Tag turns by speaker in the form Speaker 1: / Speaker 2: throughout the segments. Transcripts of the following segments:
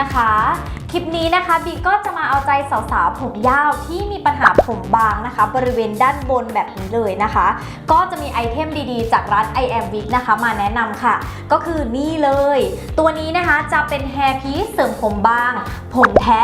Speaker 1: นะคะ คลิปนี้นะคะบีก็จะมาเอาใจสาวๆผมยาวที่มีปัญหาผมบางนะคะ บริเวณด้านบนแบบนี้เลยนะคะ ก็จะมีไอเทมดีๆ จากร้าน I am Wig นะคะ มาแนะนำค่ะ ก็คือนี่เลย ตัวนี้นะคะจะเป็นแฮร์พีสเสริมผมบาง ผมแท้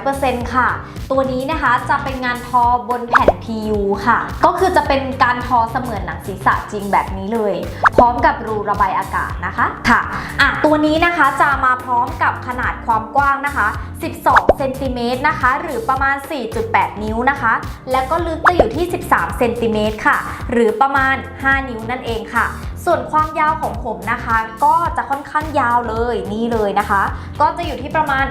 Speaker 1: 100%ค่ะ ตัวนี้นะคะจะเป็นงานทอบนแผ่น PU ค่ะ ก็คือจะเป็นการทอเสมือนหนังศีรษะจริงแบบนี้เลย พร้อมกับรูระบายอากาศนะคะค่ะอะ ตัวนี้นะคะจะมาพร้อมกับขนาดความกว้างนะคะ 12 เซนติเมตรนะคะ หรือประมาณ 4.8 นิ้วนะคะ แล้วก็ลึกจะอยู่ที่ 13 เซนติเมตรค่ะ หรือประมาณ 5 นิ้วนั่นเองค่ะ ส่วนความยาวของผมนะคะ ก็จะค่อนข้างยาวเลยนี่เลยนะคะ ก็จะอยู่ที่ประมาณ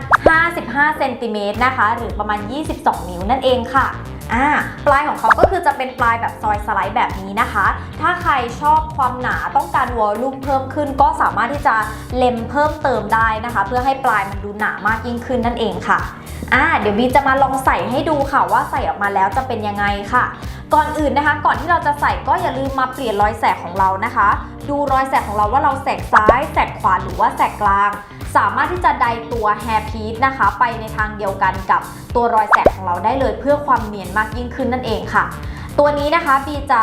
Speaker 1: 55เซนติเมตรนะคะ หรือประมาณ 22 นิ้วนั่นเองค่ะอ่าปลายของเขาก็คือจะเป็นปลายแบบซอยสไลด์แบบนี้นะคะ ถ้าใครชอบความหนาต้องการวอลลุ่มเพิ่มขึ้น ก็สามารถที่จะเล็มเพิ่มเติมได้นะคะ เพื่อให้ปลายมันดูหนามากยิ่งขึ้นนั่นเองค่ะ อ่าเดี๋ยวบีจะมาลองใส่ให้ดูค่ะว่าใส่ออกมาแล้วจะเป็นยังไงค่ะ ก่อนอื่นนะคะ ก่อนที่เราจะใส่ก็อย่าลืมมาเปลี่ยนรอยแสกของเรานะคะ ดูรอยแสกของเราว่าเราแสกซ้ายแสกขวาหรือว่าแสกกลาง สามารถที่จะไดตัวแฮร์พีซนะคะ ไปในทางเดียวกันกับตัวรอยแสกของเราได้เลยเพื่อความเนียนมากยิ่งขึ้นนั่นเองค่ะ ตัวนี้นะคะบีจะ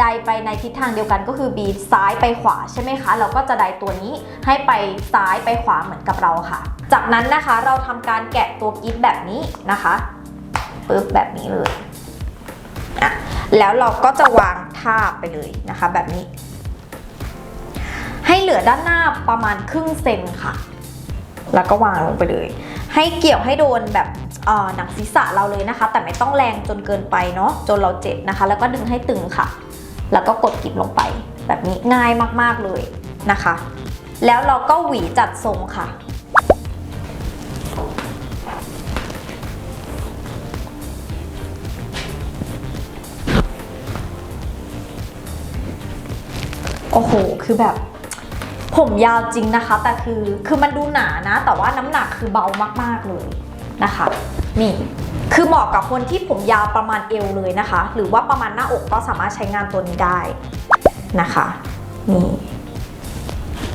Speaker 1: ไดไปในทิศทางเดียวกันก็คือบีซ้ายไปขวาใช่ไหมคะ เราก็จะไดตัวนี้ให้ไปซ้ายไปขวาเหมือนกับเราค่ะ จากนั้นนะคะเราทำการแกะตัวกิ๊บแบบนี้นะคะปึ๊บแบบนี้เลยอะแล้วเราก็จะวางทาบไปเลยนะคะแบบนี้ ให้เหลือด้านหน้าประมาณครึ่งเซนค่ะ แล้วก็วางลงไปเลย ให้เกี่ยวให้โดนแบบ หนังศีรษะเราเลยนะคะ แต่ไม่ต้องแรงจนเกินไปเนาะจนเราเจ็บนะคะ แล้วก็ดึงให้ตึงค่ะ แล้วก็กดกิบลงไป แบบนี้ง่ายมากๆเลยนะคะ แล้วเราก็หวีจัดทรงค่ะโอ้โห คือแบบผมยาวจริงนะคะ แต่คือ คือมันดูหนานะ แต่ว่าน้ำหนักคือเบามากๆเลย นะคะ นี่คือเหมาะกับคนที่ผมยาวประมาณเอวเลยนะคะ หรือว่าประมาณหน้าอกก็สามารถใช้งานตัวนี้ได้นะคะนี่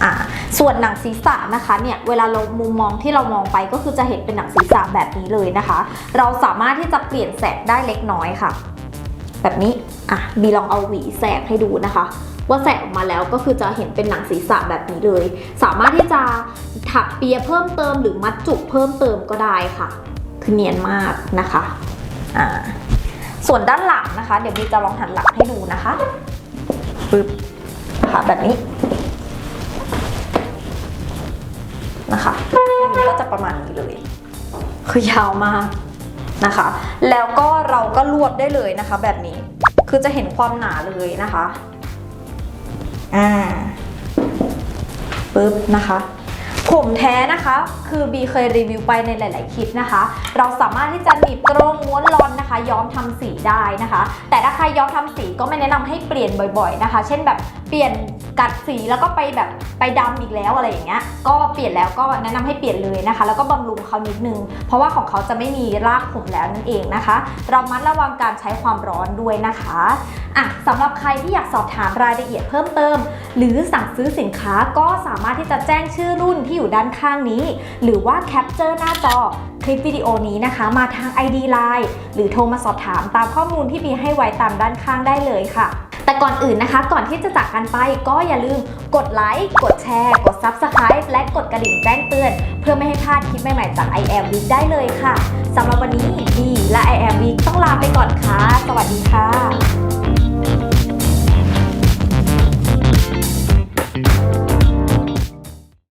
Speaker 1: อ่าส่วนหนังศีรษะนะคะเนี่ยเวลาเรามุมมองที่เรามองไปก็คือจะเห็นเป็นหนังศีรษะแบบนี้เลยนะคะ เราสามารถที่จะเปลี่ยนแสกได้เล็กน้อยค่ะ แบบนี้อะบีลองเอาหวีแสกให้ดูนะคะ ว่าแสกออกมาแล้วก็คือจะเห็นเป็นหนังศีรษะแบบนี้เลย สามารถที่จะ ถักเปียเพิ่มเติมหรือมัดจุกเพิ่มเติมก็ได้ค่ะ คือเนียนมากนะคะอ่าส่วนด้านหลังนะคะ เดี๋ยวบีจะลองหันหลังให้ดูนะคะปึ๊บค่ะแบบนี้นะคะมันก็จะประมาณนี้เลย คือยาวมากนะคะ แล้วก็เราก็รวบได้เลยนะคะ แบบนี้คือจะเห็นความหนาเลยนะคะอ่าปึ๊บนะคะ ผมแท้นะคะ คือบีเคยรีวิวไปในหลาย ๆ คลิปนะคะ เราสามารถที่จะหนีบตรงม้วนรอนนะคะ ย้อมทำสีได้นะคะ แต่ถ้าใครย้อมทำสีก็ไม่แนะนำให้เปลี่ยนบ่อย ๆ นะคะ เช่นแบบ เปลี่ยนกัดสีแล้วก็ไปแบบไปดำอีกแล้วอะไรอย่างเงี้ย ก็เปลี่ยนแล้วก็แนะนำให้เปลี่ยนเลยนะคะ แล้วก็บำรุงเขานิดนึง เพราะว่าของเขาจะไม่มีรากผมแล้วนั่นเองนะคะเรามัดระวังการใช้ความร้อนด้วยนะคะอะสำหรับใครที่อยากสอบถามรายละเอียดเพิ่มเติม หรือสั่งซื้อสินค้าก็สามารถที่จะแจ้งชื่อรุ่นที่อยู่ด้านข้างนี้ หรือว่าแคปเจอร์หน้าจอคลิปวิดีโอนี้นะคะ มาทาง ID Line หรือโทรมาสอบถามตามข้อมูลที่มีให้ไว้ตามด้านข้างได้เลยค่ะ แต่ก่อนอื่นนะคะ ก่อนที่จะจากกันไปก็อย่าลืมกดไลค์ กดแชร์ กด Subscribe และกดกระดิ่งแจ้งเตือน เพื่อไม่ให้พลาดคลิปใหม่ๆจาก i อ m Week ได้เลยค่ะสำหรับวันนี้ดีและ i อ m Week ต้องลาไปก่อนค่ะ สวัสดีค่ะ